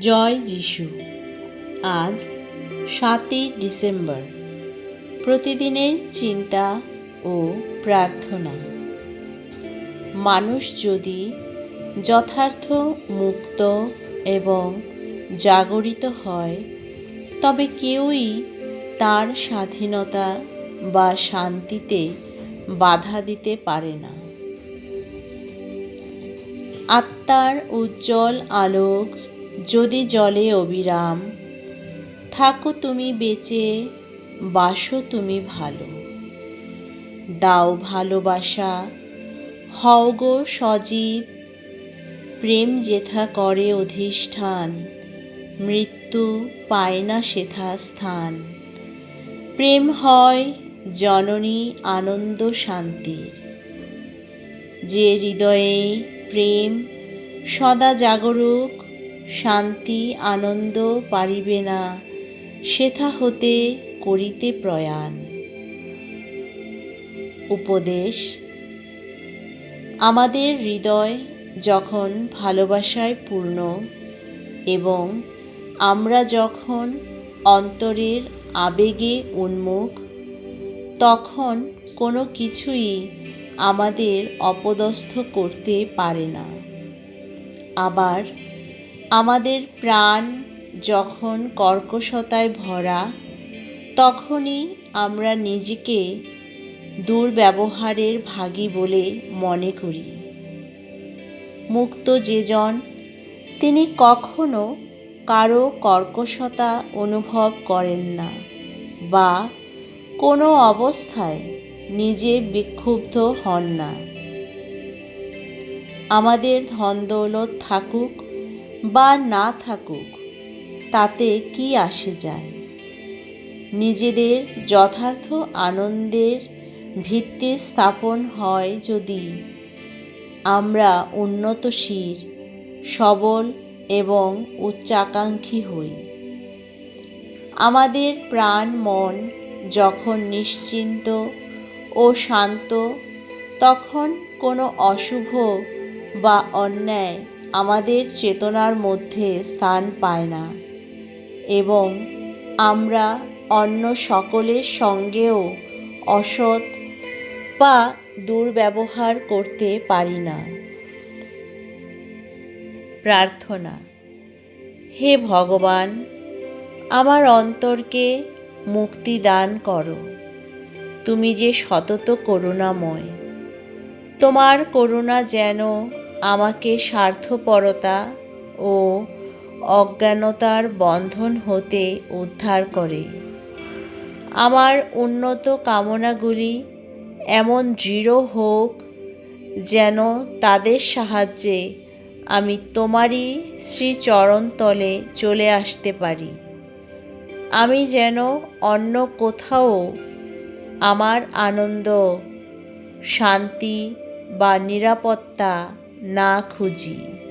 জয় যিশু। আজ সাতই ডিসেম্বর। প্রতিদিনের চিন্তা ও প্রার্থনা। মানুষ যদি যথার্থ মুক্ত এবং জাগরিত হয়, তবে কেউই তার স্বাধীনতা বা শান্তিতে বাধা দিতে পারে না। আত্মার উজ্জ্বল আলোক যদি জলে অবিরাম, থাকো তুমি বেঁচে, বাসো তুমি ভালো। দাও ভালোবাসা, হও গো সজীব, প্রেম যেথা করে অধিষ্ঠান, মৃত্যু পায় না সেথা স্থান। প্রেম হয় জননী আনন্দ শান্তির। যে হৃদয়ে প্রেম সদা জাগরুক শান্তি, আনন্দ পারিবে না, সেথা হতে করিতে প্রয়াণ। উপদেশ, আমাদের হৃদয় যখন ভালোবাসায় পূর্ণ এবং আমরা যখন অন্তরের আবেগে উন্মুখ, তখন কোনো কিছুই আমাদের অপদস্থ করতে পারে না। আবার আমাদের প্রাণ যখন কর্কশতায় ভরা, তখনই আমরা নিজেকে দুর্ব্যবহারের ভাগী বলে মনে করি। মুক্ত যেজন, তিনি কখনো কারও কর্কশতা অনুভব করেন না বা কোনো অবস্থায় নিজে বিক্ষুব্ধ হন না। আমাদের ধন দৌলত থাকুক বা না থাকুক, তাতে কি আসে যায়? নিজেদের যথার্থ আনন্দের ভিত্তি স্থাপন হয় যদি আমরা উন্নতশীল, সবল এবং উচ্চাকাঙ্ক্ষী হই। আমাদের প্রাণ মন যখন নিশ্চিন্ত ও শান্ত, তখন কোনো অশুভ বা অন্যায় আমাদের চেতনার মধ্যে স্থান পায় না এবং আমরা অন্য সকলের সঙ্গেও অসৎ বা দুর্ব্যবহার করতে পারি না। প্রার্থনা, হে ভগবান, আমার অন্তরকে মুক্তি দান করো। তুমি যে সতত করুণাময়, তোমার করুণা যেন আমাকে স্বার্থপরতা ও অজ্ঞানতার বন্ধন হতে উদ্ধার করে। আমার উন্নত কামনাগুলি এমন দৃঢ় হোক যেন তাদের সাহায্যে আমি তোমারই শ্রীচরণতলে চলে আসতে পারি। আমি যেন অন্য কোথাও আমার আনন্দ, শান্তি বা নিরাপত্তা না খুঁজি